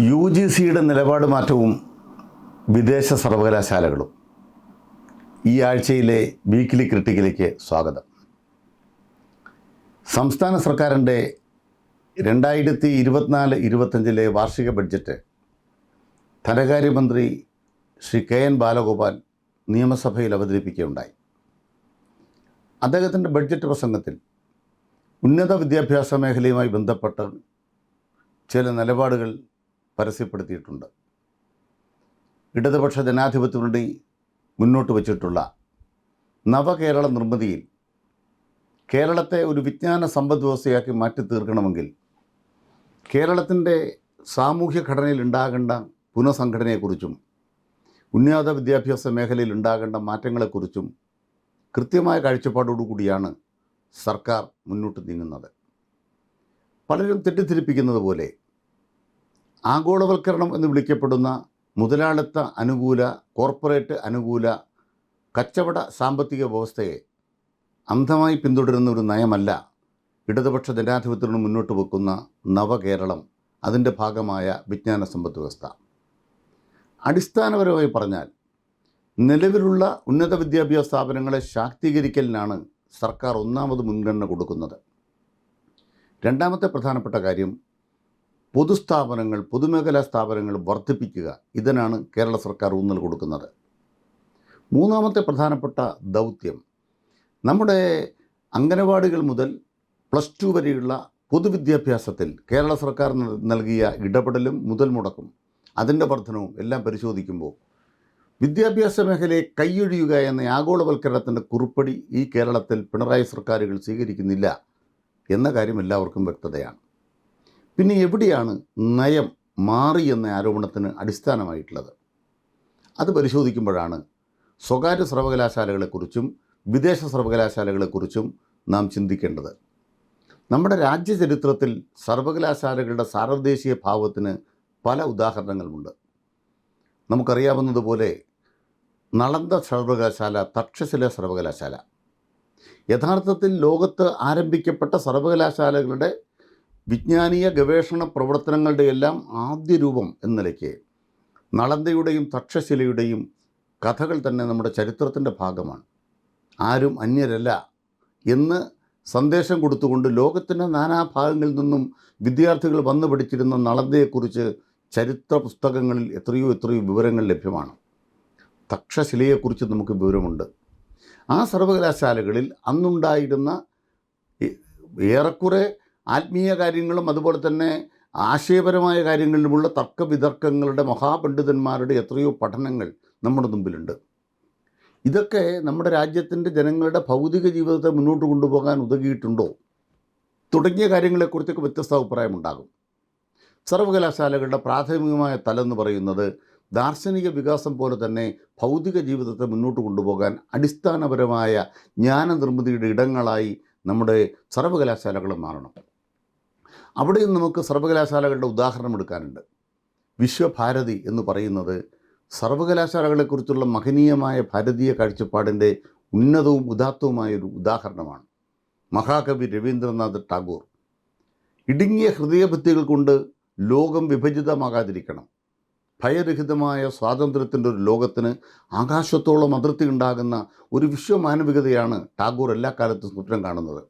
U G സിയുടെ നിലപാട് മാറ്റവും വിദേശ സർവകലാശാലകളും ഈ ആഴ്ചയിലെ വീക്കിലി ക്രിട്ടിക്കിലേക്ക് സ്വാഗതം. സംസ്ഥാന സർക്കാരിന്റെ രണ്ടായിരത്തി ഇരുപത്തിനാല് ഇരുപത്തഞ്ചിലെ വാർഷിക ബഡ്ജറ്റ് ധനകാര്യമന്ത്രി ശ്രീ കെ എൻ ബാലഗോപാൽ നിയമസഭയിൽ അവതരിപ്പിക്കുകയുണ്ടായി. അദ്ദേഹത്തിന്റെ ബഡ്ജറ്റ് പ്രസംഗത്തിൽ ഉന്നത വിദ്യാഭ്യാസ മേഖലയുമായി ബന്ധപ്പെട്ട് ചില നിലപാടുകൾ പരസ്യപ്പെടുത്തിയിട്ടുണ്ട്. ഇടതുപക്ഷ ജനാധിപത്യ മുന്നോട്ട് വച്ചിട്ടുള്ള നവകേരള നിർമ്മിതിയിൽ കേരളത്തെ ഒരു വിജ്ഞാന സമ്പദ് വ്യവസ്ഥയാക്കി മാറ്റി തീർക്കണമെങ്കിൽ കേരളത്തിന്റെ സാമൂഹ്യ ഘടനയിൽ ഉണ്ടാകേണ്ട പുനഃസംഘടനയെക്കുറിച്ചും ഉന്നത വിദ്യാഭ്യാസ മേഖലയിൽ ഉണ്ടാകേണ്ട മാറ്റങ്ങളെക്കുറിച്ചും കൃത്യമായ കാഴ്ചപ്പാടോടുകൂടിയാണ് സർക്കാർ മുന്നോട്ട് നീങ്ങുന്നത്. പലരും തെറ്റിദ്ധരിപ്പിക്കുന്നത് പോലെ ആഗോളവൽക്കരണം എന്ന് വിളിക്കപ്പെടുന്ന മുതലാളിത്ത അനുകൂല കോർപ്പറേറ്റ് അനുകൂല കച്ചവട സാമ്പത്തിക വ്യവസ്ഥയെ അന്ധമായി പിന്തുടരുന്ന ഒരു നയമല്ല ഇടതുപക്ഷ ജനാധിപത്യത്തിന് മുന്നോട്ട് വെക്കുന്ന നവകേരളം. അതിന്റെ ഭാഗമായ വിജ്ഞാന സമ്പദ് വ്യവസ്ഥ. അടിസ്ഥാനപരമായി പറഞ്ഞാൽ നിലവിലുള്ള ഉന്നത വിദ്യാഭ്യാസ സ്ഥാപനങ്ങളെ ശാക്തീകരിക്കലിനാണ് സർക്കാർ ഒന്നാമത് മുൻഗണന കൊടുക്കുന്നത്. രണ്ടാമത്തെ പ്രധാനപ്പെട്ട കാര്യം പൊതുസ്ഥാപനങ്ങൾ പൊതുമേഖലാ സ്ഥാപനങ്ങൾ വർദ്ധിപ്പിക്കുക. ഇതിനാണ് കേരള സർക്കാർ ഊന്നൽ കൊടുക്കുന്നത്. മൂന്നാമത്തെ പ്രധാനപ്പെട്ട ദൗത്യം. നമ്മുടെ അംഗനവാടികൾ മുതൽ പ്ലസ് ടു വരെയുള്ള പൊതുവിദ്യാഭ്യാസത്തിൽ കേരള സർക്കാർ നൽകിയ ഇടപെടലും മുതൽ മുടക്കും. അതിന്റെ വർധനവും എല്ലാം പരിശോധിക്കുമ്പോൾ വിദ്യാഭ്യാസ മേഖലയെ കൈയൊഴിയുക എന്ന ആഗോളവൽക്കരണത്തിന്റെ കുറിപ്പടി ഈ കേരളത്തിൽ പിണറായി സർക്കാരുകൾ സ്വീകരിക്കുന്നില്ല എന്ന കാര്യം എല്ലാവർക്കും വ്യക്തതയാണ്. പിന്നെ എവിടെയാണ് നയം മാറി എന്ന ആരോപണത്തിന് അടിസ്ഥാനമായിട്ടുള്ളത്? അത് പരിശോധിക്കുമ്പോഴാണ് സ്വകാര്യ സർവകലാശാലകളെക്കുറിച്ചും വിദേശ സർവകലാശാലകളെക്കുറിച്ചും നാം ചിന്തിക്കേണ്ടത്. നമ്മുടെ രാജ്യചരിത്രത്തിൽ സർവകലാശാലകളുടെ സാർവദേശീയ ഭാവത്തിന് പല ഉദാഹരണങ്ങളുമുണ്ട്. നമുക്കറിയാവുന്നതുപോലെ നളന്ദ സർവകലാശാല തക്ഷശില സർവകലാശാല. യഥാർത്ഥത്തിൽ ലോകത്ത് ആരംഭിക്കപ്പെട്ട സർവകലാശാലകളുടെ വിജ്ഞാനീയ ഗവേഷണ പ്രവർത്തനങ്ങളുടെ എല്ലാം ആദ്യ രൂപം എന്ന നിലയ്ക്ക് നളന്തയുടെയും തക്ഷശിലയുടെയും കഥകൾ തന്നെ നമ്മുടെ ചരിത്രത്തിന്റെ ഭാഗമാണ്. ആരും അന്യരല്ല എന്ന് സന്ദേശം കൊടുത്തുകൊണ്ട് ലോകത്തിന്റെ നാനാഭാഗങ്ങളിൽ നിന്നും വിദ്യാർത്ഥികൾ വന്നു പഠിച്ചിരുന്ന നളന്തയെക്കുറിച്ച് ചരിത്ര പുസ്തകങ്ങളിൽ എത്രയോ എത്രയോ വിവരങ്ങൾ ലഭ്യമാണ്. തക്ഷശിലയെക്കുറിച്ച് നമുക്ക് വിവരമുണ്ട്. ആ സർവകലാശാലകളിൽ അന്നുണ്ടായിരുന്ന ഏറെക്കുറെ ആത്മീയ കാര്യങ്ങളും അതുപോലെ തന്നെ ആശയപരമായ കാര്യങ്ങളിലുമുള്ള തർക്കവിതർക്കങ്ങളുടെ മഹാപണ്ഡിതന്മാരുടെ എത്രയോ പഠനങ്ങൾ നമ്മുടെ മുമ്പിലുണ്ട്. ഇതൊക്കെ നമ്മുടെ രാജ്യത്തിന്റെ ജനങ്ങളുടെ ഭൗതിക ജീവിതത്തെ മുന്നോട്ട് കൊണ്ടുപോകാൻ ഉതകിയിട്ടുണ്ടോ? തുടങ്ങിയ കാര്യങ്ങളെക്കുറിച്ചൊക്കെ വ്യത്യസ്ത അഭിപ്രായമുണ്ടാകും. സർവകലാശാലകളുടെ പ്രാഥമികമായ തലം പറയുന്നത് ദാർശനിക വികാസം പോലെ തന്നെ ഭൗതിക ജീവിതത്തെ മുന്നോട്ട് കൊണ്ടുപോകാൻ അടിസ്ഥാനപരമായ ജ്ഞാനനിർമ്മിതിയുടെ ഇടങ്ങളായി നമ്മുടെ സർവകലാശാലകൾ മാറണം. അവിടെയും നമുക്ക് സർവകലാശാലകളുടെ ഉദാഹരണം എടുക്കാനുണ്ട്. വിശ്വഭാരതി എന്ന് പറയുന്നത് സർവകലാശാലകളെക്കുറിച്ചുള്ള മഹനീയമായ ഭാരതീയ കാഴ്ചപ്പാടിന്റെ ഉന്നതവും ഉദാത്തവുമായ ഒരു ഉദാഹരണമാണ്. മഹാകവി രവീന്ദ്രനാഥ് ടാഗോർ. ഇടുങ്ങിയ ഹൃദയഭിത്തികൾ കൊണ്ട് ലോകം വിഭജിതമാകാതിരിക്കണം. ഭയരഹിതമായ സ്വാതന്ത്ര്യത്തിന്റെ ഒരു ലോകത്തിന് ആകാശത്തോളം അതിർത്തി ഉണ്ടാകുന്ന ഒരു വിശ്വമാനവികതയാണ് ടാഗോർ എല്ലാ കാലത്തും സ്വപ്നം കാണുന്നത്.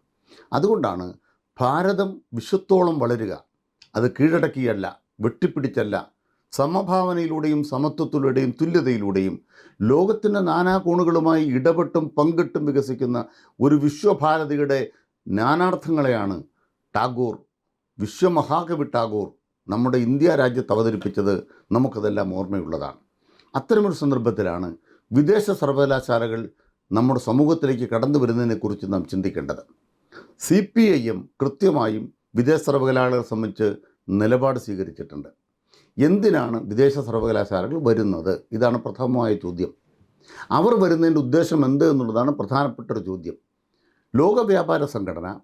അതുകൊണ്ടാണ് ഭാരതം വിശ്വത്തോളം വളരുക. അത് കീഴടക്കിയല്ല വെട്ടിപ്പിടിച്ചല്ല. സമഭാവനയിലൂടെയും സമത്വത്തിലൂടെയും തുല്യതയിലൂടെയും ലോകത്തിന്റെ നാനാകോണുകളുമായി ഇടപെട്ടും പങ്കിട്ടും വികസിക്കുന്ന ഒരു വിശ്വഭാരതിയുടെ നാനാർത്ഥങ്ങളെയാണ് ടാഗോർ. വിശ്വമഹാകവി ടാഗോർ നമ്മുടെ ഇന്ത്യ രാജ്യത്ത് അവതരിപ്പിച്ചത് നമുക്കതെല്ലാം ഓർമ്മയുള്ളതാണ്. അത്തരമൊരു സന്ദർഭത്തിലാണ് വിദേശ സർവകലാശാലകൾ നമ്മുടെ സമൂഹത്തിലേക്ക് കടന്നു വരുന്നതിനെക്കുറിച്ച് നാം ചിന്തിക്കേണ്ടത്. സി പി ഐ എം കൃത്യമായും വിദേശ സർവകലാശാലകളെ സംബന്ധിച്ച് നിലപാട് സ്വീകരിച്ചിട്ടുണ്ട്. എന്തിനാണ് വിദേശ സർവകലാശാലകൾ വരുന്നത്? ഇതാണ് പ്രഥമമായ ചോദ്യം. അവർ വരുന്നതിന്റെ ഉദ്ദേശം എന്ത് എന്നുള്ളതാണ് പ്രധാനപ്പെട്ട ഒരു ചോദ്യം. ലോക വ്യാപാര സംഘടന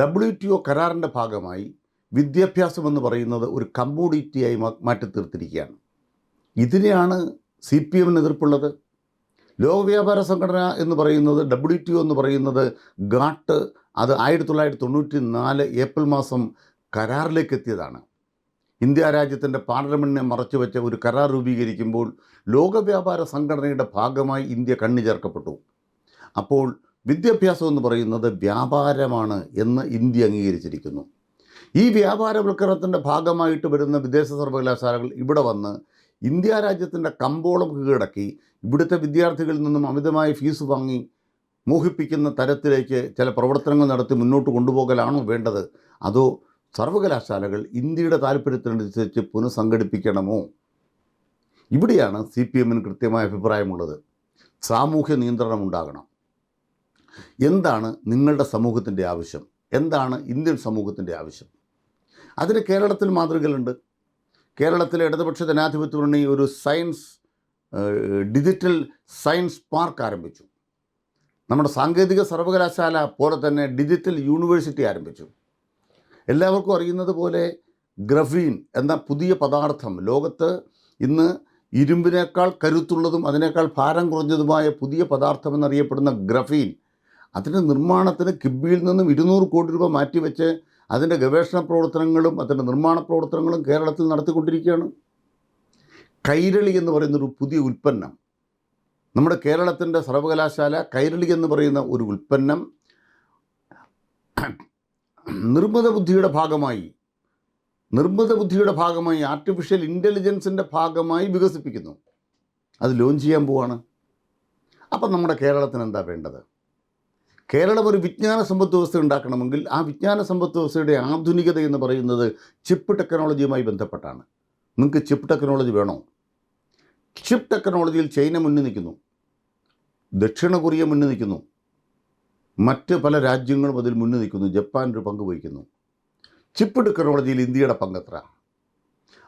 ഡബ്ല്യു ടി ഒ കരാറിന്റെ ഭാഗമായി വിദ്യാഭ്യാസം എന്ന് പറയുന്നത് ഒരു കമ്മോഡിറ്റിയായി മാറ്റി മാറ്റിത്തീർത്തിരിക്കുകയാണ്. ഇതിനെയാണ് സി പി എമ്മിന് എതിർപ്പുള്ളത്. ലോക വ്യാപാര സംഘടന എന്ന് പറയുന്നത് ഡബ്ല്യു ടി ഒ എന്ന് പറയുന്നത് ഗാട്ട് അത് ആയിരത്തി തൊള്ളായിരത്തി തൊണ്ണൂറ്റി നാല് ഏപ്രിൽ മാസം കരാറിലേക്ക് എത്തിയതാണ് ഇന്ത്യ രാജ്യത്തിന്റെ പാർലമെന്റിനെ മറച്ചു വെച്ച ഒരു കരാർ രൂപീകരിക്കുമ്പോൾ ലോകവ്യാപാര സംഘടനയുടെ ഭാഗമായി ഇന്ത്യ കണ്ണി ചേർക്കപ്പെട്ടു. അപ്പോൾ വിദ്യാഭ്യാസം എന്ന് പറയുന്നത് വ്യാപാരമാണ് എന്ന് ഇന്ത്യ അംഗീകരിച്ചിരിക്കുന്നു. ഈ വ്യാപാരവൽക്കരണത്തിന്റെ ഭാഗമായിട്ട് വരുന്ന വിദേശ സർവകലാശാലകൾ ഇവിടെ വന്ന് ഇന്ത്യ രാജ്യത്തിന്റെ കമ്പോളം കീഴടക്കി ഇവിടുത്തെ വിദ്യാർത്ഥികളിൽ നിന്നും അമിതമായ ഫീസ് വാങ്ങി മോഹിപ്പിക്കുന്ന തരത്തിലേക്ക് ചില പ്രവർത്തനങ്ങൾ നടത്തി മുന്നോട്ട് കൊണ്ടുപോകലാണോ വേണ്ടത്? അതോ സർവകലാശാലകൾ ഇന്ത്യയുടെ താല്പര്യത്തിനനുസരിച്ച് പുനഃസംഘടിപ്പിക്കണമോ? ഇവിടെയാണ് സി പി എമ്മിന് കൃത്യമായ അഭിപ്രായമുള്ളത്. സാമൂഹ്യ നിയന്ത്രണം ഉണ്ടാകണം. എന്താണ് നിങ്ങളുടെ സമൂഹത്തിന്റെ ആവശ്യം? എന്താണ് ഇന്ത്യൻ സമൂഹത്തിന്റെ ആവശ്യം? അതിന് കേരളത്തിൽ മാതൃകകളുണ്ട്. കേരളത്തിലെ ഇടതുപക്ഷ ജനാധിപത്യ മുന്നണി ഒരു സയൻസ് ഡിജിറ്റൽ സയൻസ് പാർക്ക് ആരംഭിച്ചു. നമ്മുടെ സാങ്കേതിക സർവകലാശാല പോലെ തന്നെ ഡിജിറ്റൽ യൂണിവേഴ്സിറ്റി ആരംഭിച്ചു. എല്ലാവർക്കും അറിയുന്നത് പോലെ ഗ്രഫീൻ എന്ന പുതിയ പദാർത്ഥം ലോകത്ത് ഇന്ന് ഇരുമ്പിനേക്കാൾ കരുത്തുള്ളതും അതിനേക്കാൾ ഭാരം കുറഞ്ഞതുമായ പുതിയ പദാർത്ഥം എന്നറിയപ്പെടുന്ന ഗ്രഫീൻ അതിന്റെ നിർമ്മാണത്തിന് കിബിയിൽ നിന്നും ഇരുന്നൂറ് കോടി രൂപ മാറ്റിവെച്ച് അതിന്റെ ഗവേഷണ പ്രവർത്തനങ്ങളും അതിന്റെ നിർമ്മാണ പ്രവർത്തനങ്ങളും കേരളത്തിൽ നടത്തിക്കൊണ്ടിരിക്കുകയാണ്. കൈരളി എന്ന് പറയുന്നൊരു പുതിയ ഉൽപ്പന്നം നമ്മുടെ കേരളത്തിന്റെ സർവകലാശാല കൈരളി എന്ന് പറയുന്ന ഒരു ഉൽപ്പന്നം നിർമ്മിത ബുദ്ധിയുടെ ഭാഗമായി നിർമ്മിത ബുദ്ധിയുടെ ഭാഗമായി ആർട്ടിഫിഷ്യൽ ഇന്റലിജൻസിന്റെ ഭാഗമായി വികസിപ്പിക്കുന്നു. അത് ലോഞ്ച് ചെയ്യാൻ പോവാണ്. അപ്പം നമ്മുടെ കേരളത്തിന് എന്താ വേണ്ടത്? കേരളം ഒരു വിജ്ഞാന സമ്പദ് വ്യവസ്ഥ ഉണ്ടാക്കണമെങ്കിൽ ആ വിജ്ഞാന സമ്പദ് വ്യവസ്ഥയുടെ ആധുനികത എന്ന് പറയുന്നത് ചിപ്പ് ടെക്നോളജിയുമായി ബന്ധപ്പെട്ടാണ്. നിങ്ങൾക്ക് ചിപ്പ് ടെക്നോളജി വേണോ? ചിപ്പ് ടെക്നോളജിയിൽ ചൈന മുന്നിൽ നിൽക്കുന്നു. ദക്ഷിണ കൊറിയ മുന്നിൽ നിൽക്കുന്നു. മറ്റ് പല രാജ്യങ്ങളും അതിൽ മുന്നിൽ നിൽക്കുന്നു. ജപ്പാൻ ഒരു പങ്ക് വഹിക്കുന്നു. ചിപ്പ് ടെക്നോളജിയിൽ ഇന്ത്യയുടെ പങ്കത്ര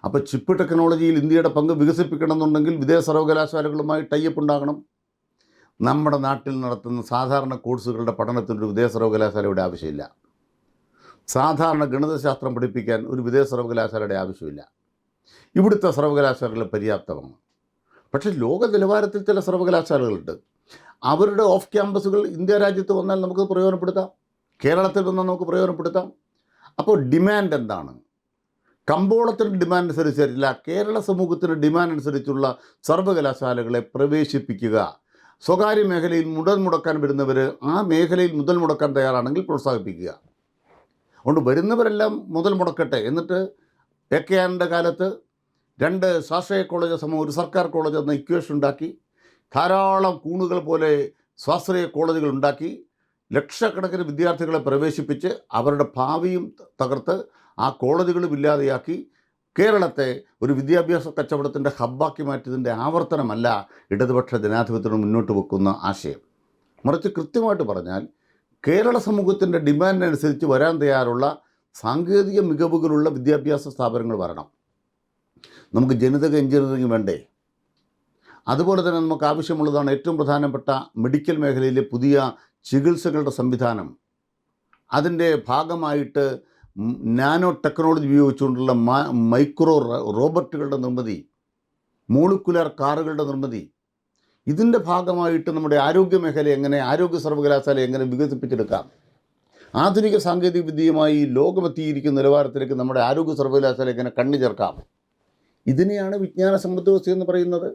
അപ്പോൾ ചിപ്പ് ടെക്നോളജിയിൽ ഇന്ത്യയുടെ പങ്ക് വികസിപ്പിക്കണമെന്നുണ്ടെങ്കിൽ വിദേശ സർവകലാശാലകളുമായി ടൈപ്പ് ഉണ്ടാകണം. നമ്മുടെ നാട്ടിൽ നടത്തുന്ന സാധാരണ കോഴ്സുകളുടെ പഠനത്തിന് ഒരു വിദേശ സർവകലാശാലയുടെ ആവശ്യമില്ല. സാധാരണ ഗണിതശാസ്ത്രം പഠിപ്പിക്കാൻ ഒരു വിദേശ സർവകലാശാലയുടെ ആവശ്യമില്ല. ഇവിടുത്തെ സർവകലാശാലകൾ പര്യാപ്തമാണ്. പക്ഷേ ലോക നിലവാരത്തിൽ ചില സർവകലാശാലകളുണ്ട്. അവരുടെ ഓഫ് ക്യാമ്പസുകൾ ഇന്ത്യ രാജ്യത്ത് വന്നാൽ നമുക്ക് പ്രയോജനപ്പെടുത്താം. കേരളത്തിൽ വന്നാൽ നമുക്ക് പ്രയോജനപ്പെടുത്താം. അപ്പോൾ ഡിമാൻഡ് എന്താണ്? കമ്പോളത്തിന്റെ ഡിമാൻഡ് അനുസരിച്ചല്ല കേരള സമൂഹത്തിന്റെ ഡിമാൻഡ് അനുസരിച്ചുള്ള സർവകലാശാലകളെ പ്രവേശിപ്പിക്കുക. സ്വകാര്യ മേഖലയിൽ മുതൽ മുടക്കാൻ വരുന്നവർ ആ മേഖലയിൽ മുതൽ മുടക്കാൻ തയ്യാറാണെങ്കിൽ പ്രോത്സാഹിപ്പിക്കുക. അതുകൊണ്ട് വരുന്നവരെല്ലാം മുതൽ മുടക്കട്ടെ. എന്നിട്ട് എ കെ കാലത്ത് രണ്ട് സ്വാശ്രയ കോളേജ് സമൂഹം ഒരു സർക്കാർ കോളേജ് എന്ന ഇക്വേഷൻ ഉണ്ടാക്കി ധാരാളം കൂണുകൾ പോലെ സ്വാശ്രയ കോളേജുകൾ ഉണ്ടാക്കി ലക്ഷക്കണക്കിന് വിദ്യാർത്ഥികളെ പ്രവേശിപ്പിച്ച് അവരുടെ ഭാവിയും തകർത്ത് ആ കോളേജുകളും ഇല്ലാതെയാക്കി കേരളത്തെ ഒരു വിദ്യാഭ്യാസ കച്ചവടത്തിന്റെ ഹബ്ബാക്കി മാറ്റിയതിന്റെ ആവർത്തനമല്ല ഇടതുപക്ഷ ജനാധിപത്യത്തിന് മുന്നോട്ട് വെക്കുന്ന ആശയം. മറിച്ച് കൃത്യമായിട്ട് പറഞ്ഞാൽ കേരള സമൂഹത്തിന്റെ ഡിമാൻഡിനനുസരിച്ച് വരാൻ തയ്യാറുള്ള സാങ്കേതിക മികവുകളുള്ള വിദ്യാഭ്യാസ സ്ഥാപനങ്ങൾ വരണം. നമുക്ക് ജനിതക എഞ്ചിനീയറിംഗ് വേണ്ടേ? അതുപോലെ തന്നെ നമുക്ക് ആവശ്യമുള്ളതാണ് ഏറ്റവും പ്രധാനപ്പെട്ട മെഡിക്കൽ മേഖലയിലെ പുതിയ ചികിത്സകളുടെ സംവിധാനം. അതിന്റെ ഭാഗമായിട്ട് നാനോ ടെക്നോളജി ഉപയോഗിച്ചുകൊണ്ടുള്ള മൈക്രോ റോബോട്ടുകളുടെ നിർമ്മിതി മോളിക്കുലർ കാറുകളുടെ നിർമ്മിതി. ഇതിന്റെ ഭാഗമായിട്ട് നമ്മുടെ ആരോഗ്യ മേഖല എങ്ങനെ ആരോഗ്യ സർവകലാശാല എങ്ങനെ വികസിപ്പിച്ചെടുക്കാം? ആധുനിക സാങ്കേതിക വിദ്യയുമായി ലോകമെത്തിയിരിക്കുന്ന നിലവാരത്തിലേക്ക് നമ്മുടെ ആരോഗ്യ സർവകലാശാല എങ്ങനെ കണ്ണു ചേർക്കാം ഇതിനെയാണ് വിജ്ഞാന സമ്പദ് വ്യവസ്ഥ എന്ന് പറയുന്നത്.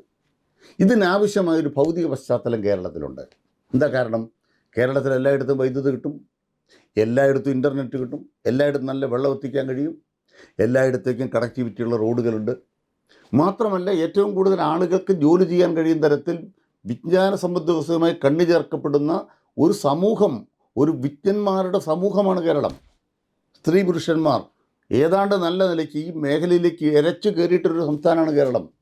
ഇതിനാവശ്യമായൊരു ഭൗതിക പശ്ചാത്തലം കേരളത്തിലുണ്ട്. എന്താ കാരണം? കേരളത്തിൽ എല്ലായിടത്തും വൈദ്യുതി കിട്ടും എല്ലായിടത്തും ഇന്റർനെറ്റ് കിട്ടും എല്ലായിടത്തും നല്ല വെള്ളം എത്തിക്കാൻ കഴിയും എല്ലായിടത്തേക്കും കണക്ടിവിറ്റിയുള്ള റോഡുകളുണ്ട്. മാത്രമല്ല ഏറ്റവും കൂടുതൽ ആളുകൾക്ക് ജോലി ചെയ്യാൻ കഴിയുന്ന തരത്തിൽ വിജ്ഞാന സമ്പദ്വ്യവസ്ഥയുമായി കണ്ണു ചേർക്കപ്പെടുന്ന ഒരു സമൂഹം ഒരു വിജ്ഞന്മാരുടെ സമൂഹമാണ് കേരളം. സ്ത്രീ പുരുഷന്മാർ. ഏതാണ്ട് നല്ല നിലയ്ക്ക് ഈ മേഖലയിലേക്ക് ഇരച്ചു കയറിയിട്ടൊരു സംസ്ഥാനമാണ് കേരളം.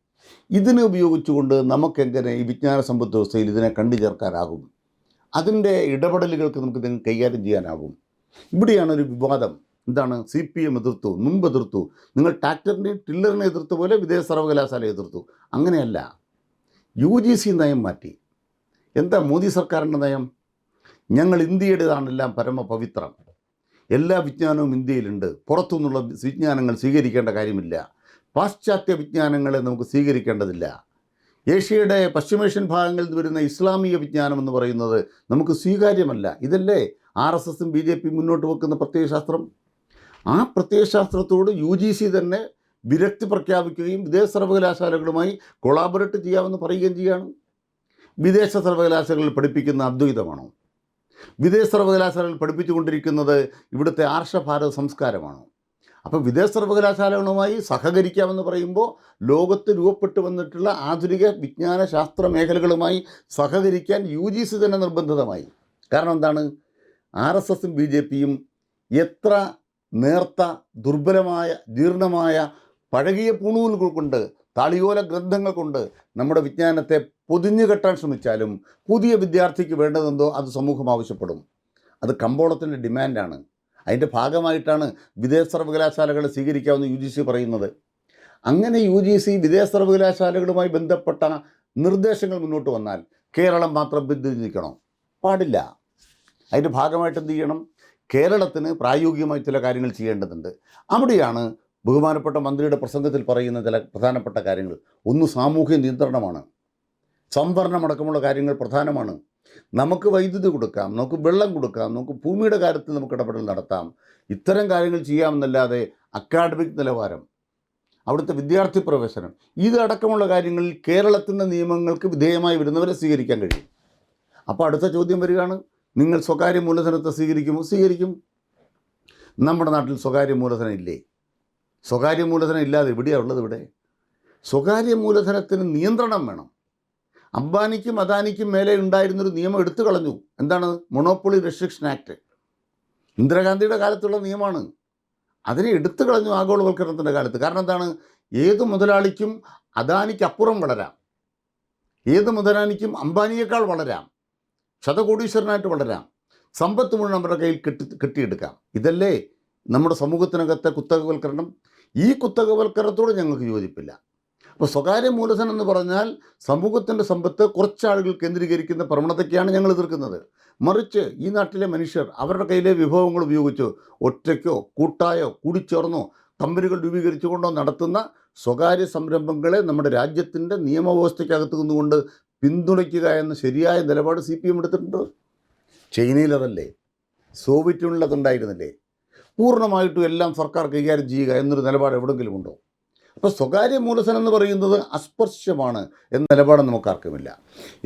ഇതിനെ ഉപയോഗിച്ചുകൊണ്ട് നമുക്കെങ്ങനെ ഈ വിജ്ഞാന സമ്പദ് വ്യവസ്ഥയിൽ ഇതിനെ കണ്ടു ചേർക്കാനാകും? അതിന്റെ ഇടപെടലുകൾക്ക് നമുക്ക് ഇതിനെ കൈകാര്യം ചെയ്യാനാകും. ഇവിടെയാണ് ഒരു വിവാദം. എന്താണ്? സി പി എം എതിർത്തു മുമ്പ് എതിർത്തു. നിങ്ങൾ ട്രാക്ടറിനെയും ടില്ലറിനെ എതിർത്ത പോലെ വിദേശ സർവകലാശാല എതിർത്തു. അങ്ങനെയല്ല. യു ജി സി നയം മാറ്റി. എന്താ മോദി സർക്കാരിന്റെ നയം? ഞങ്ങൾ ഇന്ത്യയുടേതാണെല്ലാം പരമപവിത്രം. എല്ലാ വിജ്ഞാനവും ഇന്ത്യയിലുണ്ട്. പുറത്തുനിന്നുള്ള വിജ്ഞാനങ്ങൾ സ്വീകരിക്കേണ്ട കാര്യമില്ല. പാശ്ചാത്യ വിജ്ഞാനങ്ങളെ നമുക്ക് സ്വീകരിക്കേണ്ടതില്ല. ഏഷ്യയുടെ പശ്ചിമേഷ്യൻ ഭാഗങ്ങളിൽ വരുന്ന ഇസ്ലാമിക വിജ്ഞാനം എന്ന് പറയുന്നത് നമുക്ക് സ്വീകാര്യമല്ല. ഇതല്ലേ ആർ എസ് എസും ബി ജെ പി മുന്നോട്ട് വെക്കുന്ന പ്രത്യയശാസ്ത്രം? ആ പ്രത്യയശാസ്ത്രത്തോട് യു ജി സി തന്നെ വിരക്തി പ്രഖ്യാപിക്കുകയും വിദേശ സർവകലാശാലകളുമായി കൊളാബറേറ്റ് ചെയ്യാമെന്ന് പറയുകയും ചെയ്യുകയാണ് വിദേശ സർവകലാശാലകളിൽ പഠിപ്പിക്കുന്ന അദ്വൈതമാണോ? വിദേശ സർവകലാശാലകളിൽ പഠിപ്പിച്ചുകൊണ്ടിരിക്കുന്നത് ഇവിടുത്തെ ആർഷഭാരത സംസ്കാരമാണോ? അപ്പോൾ വിദേശ സർവകലാശാലകളുമായി സഹകരിക്കാമെന്ന് പറയുമ്പോൾ ലോകത്ത് രൂപപ്പെട്ടു വന്നിട്ടുള്ള ആധുനിക വിജ്ഞാന ശാസ്ത്ര മേഖലകളുമായി സഹകരിക്കാൻ യു ജി സി തന്നെ നിർബന്ധിതമായി. കാരണം എന്താണ്? ആർ എസ് എസും ബി ജെ പിയും എത്ര നേർത്ത ദുർബലമായ ജീർണമായ പഴകിയ പുണൂലുകൾ കൊണ്ട് താളിയോല ഗ്രന്ഥങ്ങൾ കൊണ്ട് നമ്മുടെ വിജ്ഞാനത്തെ പൊതിഞ്ഞു കെട്ടാൻ ശ്രമിച്ചാലും പുതിയ വിദ്യാർത്ഥിക്ക് വേണ്ടതെന്തോ അത് സമൂഹം ആവശ്യപ്പെടും. അത് കമ്പോളത്തിന്റെ ഡിമാൻഡാണ്. അതിന്റെ ഭാഗമായിട്ടാണ് വിദേശ സർവകലാശാലകൾ സ്വീകരിക്കാമെന്ന് യു ജി സി പറയുന്നത്. അങ്ങനെ യു ജി സി വിദേശ സർവകലാശാലകളുമായി ബന്ധപ്പെട്ട നിർദ്ദേശങ്ങൾ മുന്നോട്ട് വന്നാൽ കേരളം മാത്രം പിന്തിരിഞ്ഞിരിക്കണോ? പാടില്ല. അതിന്റെ ഭാഗമായിട്ട് എന്ത് ചെയ്യണം? കേരളത്തിന് പ്രായോഗികമായി ചില കാര്യങ്ങൾ ചെയ്യേണ്ടതുണ്ട്. അവിടെയാണ് ബഹുമാനപ്പെട്ട മന്ത്രിയുടെ പ്രസംഗത്തിൽ പറയുന്ന ചില പ്രധാനപ്പെട്ട കാര്യങ്ങൾ. ഒന്ന് സാമൂഹ്യ നിയന്ത്രണമാണ്. സംവരണമടക്കമുള്ള കാര്യങ്ങൾ പ്രധാനമാണ്. നമുക്ക് വൈദ്യുതി കൊടുക്കാം നമുക്ക് വെള്ളം കൊടുക്കാം നമുക്ക് ഭൂമിയുടെ കാര്യത്തിൽ നമുക്ക് ഇടപെടൽ നടത്താം. ഇത്തരം കാര്യങ്ങൾ ചെയ്യാമെന്നല്ലാതെ അക്കാഡമിക് നിലവാരം അവിടുത്തെ വിദ്യാർത്ഥി പ്രവേശനം ഇതടക്കമുള്ള കാര്യങ്ങളിൽ കേരളത്തിന്റെ നിയമങ്ങൾക്ക് വിധേയമായി വരുന്നവരെ സ്വീകരിക്കാൻ കഴിയും. അപ്പോൾ അടുത്ത ചോദ്യം വരികയാണ് നിങ്ങൾ സ്വകാര്യ മൂലധനത്തെ സ്വീകരിക്കുമോ? സ്വീകരിക്കും. നമ്മുടെ നാട്ടിൽ സ്വകാര്യ മൂലധനം ഇല്ലേ? സ്വകാര്യ മൂലധനം ഇല്ലാതെ ഇവിടെയാണ് ഉള്ളത് ഇവിടെ? സ്വകാര്യ മൂലധനത്തിന് നിയന്ത്രണം വേണം. അംബാനിക്കും അദാനിക്കും മേലെ ഉണ്ടായിരുന്നൊരു നിയമം എടുത്തു കളഞ്ഞു. എന്താണ്? മൊണോപ്പൊളി റെസ്ട്രിക്ഷൻ ആക്ട് ഇന്ദിരാഗാന്ധിയുടെ കാലത്തുള്ള നിയമമാണ്. അതിനെ എടുത്തു കളഞ്ഞു ആഗോളവൽക്കരണത്തിന്റെ കാലത്ത്. കാരണം എന്താണ്? ഏത് മുതലാളിക്കും അദാനിക്ക് അപ്പുറം വളരാം. ഏത് മുതലാളിക്കും അംബാനിയേക്കാൾ വളരാം. ശതകോടീശ്വരനായിട്ട് വളരാം. സമ്പത്ത് മുഴുവൻ നമ്മുടെ കയ്യിൽ കെട്ടി കെട്ടിയെടുക്കാം. ഇതല്ലേ നമ്മുടെ സമൂഹത്തിനകത്തെ കുത്തകവൽക്കരണം? ഈ കുത്തകവൽക്കരണത്തോട് ഞങ്ങൾക്ക് യോജിപ്പില്ല. അപ്പോൾ സ്വകാര്യ മൂലധനം എന്ന് പറഞ്ഞാൽ സമൂഹത്തിന്റെ സമ്പത്ത് കുറച്ചാളുകൾ കേന്ദ്രീകരിക്കുന്ന പ്രവണതയ്ക്കാണ് ഞങ്ങൾ എതിർക്കുന്നത്. മറിച്ച് ഈ നാട്ടിലെ മനുഷ്യർ അവരുടെ കയ്യിലെ വിഭവങ്ങൾ ഉപയോഗിച്ച് ഒറ്റയ്ക്കോ കൂട്ടായോ കൂടിച്ചേർന്നോ കമ്പനികൾ രൂപീകരിച്ചുകൊണ്ടോ നടത്തുന്ന സ്വകാര്യ സംരംഭങ്ങളെ നമ്മുടെ രാജ്യത്തിന്റെ നിയമവ്യവസ്ഥയ്ക്കകത്ത് നിന്നുകൊണ്ട് പിന്തുണയ്ക്കുക എന്ന ശരിയായ നിലപാട് സി പി എം എടുത്തിട്ടുണ്ട് ചൈനയിലതല്ലേ സോവിയറ്റ് യൂണിയനിലതുണ്ടായിരുന്നില്ലേ പൂർണമായിട്ടും എല്ലാം സർക്കാർ കൈകാര്യം ചെയ്യുക എന്നൊരു നിലപാട് എവിടെയെങ്കിലും ഉണ്ടോ? അപ്പോൾ സ്വകാര്യ മൂലധനം എന്ന് പറയുന്നത് അസ്പർശ്യമാണ് എന്ന നിലപാട് നമുക്കാർക്കുമില്ല.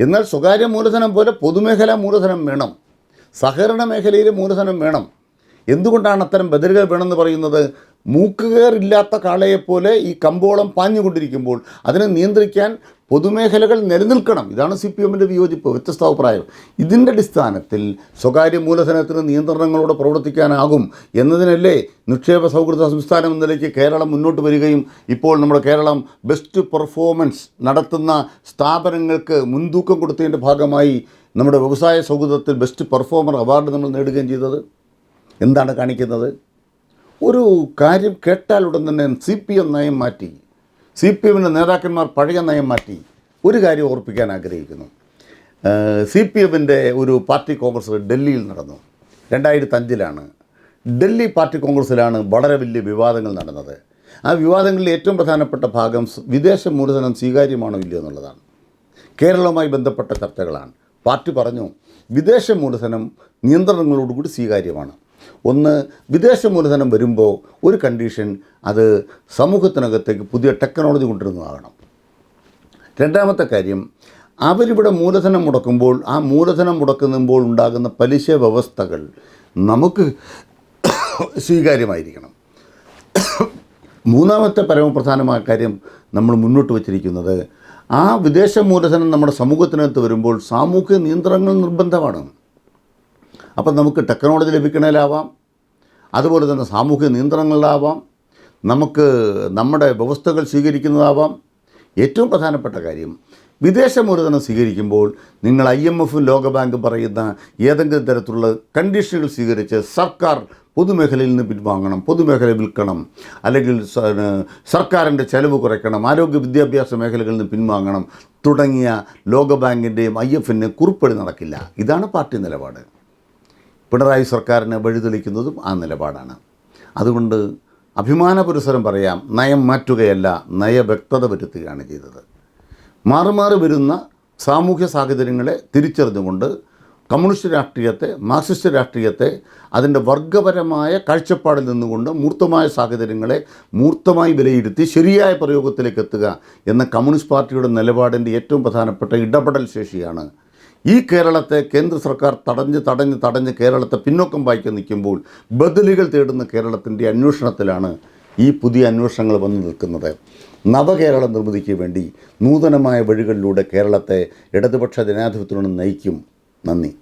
എന്നാൽ സ്വകാര്യ മൂലധനം പോലെ പൊതുമേഖലാ മൂലധനം വേണം. സഹകരണ മേഖലയിലെ മൂലധനം വേണം. എന്തുകൊണ്ടാണ് അത്തരം ബദലുകൾ വേണമെന്ന് പറയുന്നത്? മൂക്കുകയറില്ലാത്ത കാളയെപ്പോലെ ഈ കമ്പോളം പാഞ്ഞുകൊണ്ടിരിക്കുമ്പോൾ അതിനെ നിയന്ത്രിക്കാൻ പൊതുമേഖലകൾ നിലനിൽക്കണം. ഇതാണ് സി പി എമ്മിന്റെ വിയോജിപ്പ് വ്യത്യസ്ത അഭിപ്രായം ഇതിന്റെ അടിസ്ഥാനത്തിൽ സ്വകാര്യ മൂലധനത്തിന് നിയന്ത്രണങ്ങളോടെ പ്രവർത്തിക്കാനാകും എന്നതിനല്ലേ നിക്ഷേപ സൗഹൃദ സംസ്ഥാനം എന്ന നിലയ്ക്ക് കേരളം മുന്നോട്ട് വരികയും ഇപ്പോൾ നമ്മുടെ കേരളം ബെസ്റ്റ് പെർഫോമൻസ് നടത്തുന്ന സ്ഥാപനങ്ങൾക്ക് മുൻതൂക്കം കൊടുത്തതിന്റെ ഭാഗമായി നമ്മുടെ വ്യവസായ സൗഹൃദത്തിൽ ബെസ്റ്റ് പെർഫോമർ അവാർഡ് നമ്മൾ നേടുകയും ചെയ്തത്. എന്താണ് കാണിക്കുന്നത്? ഒരു കാര്യം കേട്ടാലുടൻ തന്നെ സി പി എം നയം മാറ്റി. സി പി എമ്മിന്റെ നേതാക്കന്മാർ പഴയ നയം മാറ്റി ഒരു കാര്യം ഓർപ്പിക്കാൻ ആഗ്രഹിക്കുന്നു. സി പി എമ്മിന്റെ ഒരു പാർട്ടി കോൺഗ്രസ് ഡൽഹിയിൽ നടന്നു. രണ്ടായിരത്തി അഞ്ചിലാണ് ഡൽഹി പാർട്ടി കോൺഗ്രസ്സിലാണ് വളരെ വലിയ വിവാദങ്ങൾ നടന്നത്. ആ വിവാദങ്ങളിൽ ഏറ്റവും പ്രധാനപ്പെട്ട ഭാഗം വിദേശ മൂലധനം സ്വീകാര്യമാണോ ഇല്ലയോ എന്നുള്ളതാണ്. കേരളവുമായി ബന്ധപ്പെട്ട ചർച്ചകളാണ്. പാർട്ടി പറഞ്ഞു വിദേശ മൂലധനം നിയന്ത്രണങ്ങളോടുകൂടി സ്വീകാര്യമാണ്. ഒന്ന് വിദേശ മൂലധനം വരുമ്പോൾ ഒരു കണ്ടീഷൻ അത് സമൂഹത്തിനകത്തേക്ക് പുതിയ ടെക്നോളജി കൊണ്ടുവരുന്നതാകണം. രണ്ടാമത്തെ കാര്യം അവരിവിടെ മൂലധനം മുടക്കുമ്പോൾ ആ മൂലധനം മുടക്കുമ്പോൾ ഉണ്ടാകുന്ന പലിശ വ്യവസ്ഥകൾ നമുക്ക് സ്വീകാര്യമായിരിക്കണം. മൂന്നാമത്തെ പരമപ്രധാനമായ കാര്യം നമ്മൾ മുന്നോട്ട് വച്ചിരിക്കുന്നത് ആ വിദേശ മൂലധനം നമ്മുടെ സമൂഹത്തിനകത്ത് വരുമ്പോൾ സാമൂഹ്യ നിയന്ത്രണങ്ങൾ നിർബന്ധമാണ്. അപ്പം നമുക്ക് ടെക്നോളജി ലഭിക്കണേലാവാം. അതുപോലെ തന്നെ സാമൂഹ്യ നിയന്ത്രണങ്ങളിലാവാം. നമുക്ക് നമ്മുടെ വ്യവസ്ഥകൾ സ്വീകരിക്കുന്നതാവാം. ഏറ്റവും പ്രധാനപ്പെട്ട കാര്യം വിദേശ മൂലധനം സ്വീകരിക്കുമ്പോൾ നിങ്ങൾ ഐ എം എഫും ലോകബാങ്കും പറയുന്ന ഏതെങ്കിലും തരത്തിലുള്ള കണ്ടീഷനുകൾ സ്വീകരിച്ച് സർക്കാർ പൊതുമേഖലയിൽ നിന്ന് പിൻവാങ്ങണം പൊതുമേഖല വിൽക്കണം അല്ലെങ്കിൽ സർക്കാരിന്റെ ചെലവ് കുറയ്ക്കണം ആരോഗ്യ വിദ്യാഭ്യാസ മേഖലകളിൽ നിന്ന് പിൻവാങ്ങണം തുടങ്ങിയ ലോകബാങ്കിന്റെയും ഐ എഫിന്റെയും കുറിപ്പടി നടക്കില്ല. ഇതാണ് പാർട്ടി നിലപാട്. പിണറായി സർക്കാരിനെ വഴിതെളിക്കുന്നതും ആ നിലപാടാണ്. അതുകൊണ്ട് അഭിമാനപുരസരം പറയാം നയം മാറ്റുകയല്ല നയവ്യക്തത വരുത്തുകയാണ് ചെയ്തത്. മാറി മാറി വരുന്ന സാമൂഹ്യ സാഹചര്യങ്ങളെ തിരിച്ചറിഞ്ഞുകൊണ്ട് കമ്മ്യൂണിസ്റ്റ് രാഷ്ട്രീയത്തെ മാർക്സിസ്റ്റ് രാഷ്ട്രീയത്തെ അതിന്റെ വർഗപരമായ കാഴ്ചപ്പാടിൽ നിന്നുകൊണ്ട് മൂർത്തമായ സാഹചര്യങ്ങളെ മൂർത്തമായി വിലയിരുത്തി ശരിയായ പ്രയോഗത്തിലേക്ക് എത്തുക എന്ന കമ്മ്യൂണിസ്റ്റ് പാർട്ടിയുടെ നിലപാടിന്റെ ഏറ്റവും പ്രധാനപ്പെട്ട ഇടപെടൽ ശേഷിയാണ് ഈ കേരളത്തെ കേന്ദ്ര സർക്കാർ തടഞ്ഞ് തടഞ്ഞ് തടഞ്ഞ് കേരളത്തെ പിന്നോക്കം വായിക്കു നിൽക്കുമ്പോൾ ബദലുകൾ തേടുന്ന കേരളത്തിന്റെ അന്വേഷണത്തിലാണ് ഈ പുതിയ അന്വേഷണങ്ങൾ വന്നു നിൽക്കുന്നത്. നവകേരള നിർമ്മിതിക്ക് വേണ്ടി നൂതനമായ വഴികളിലൂടെ കേരളത്തെ ഇടതുപക്ഷ ജനാധിപത്യത്തിനോട് നയിക്കും. നന്ദി.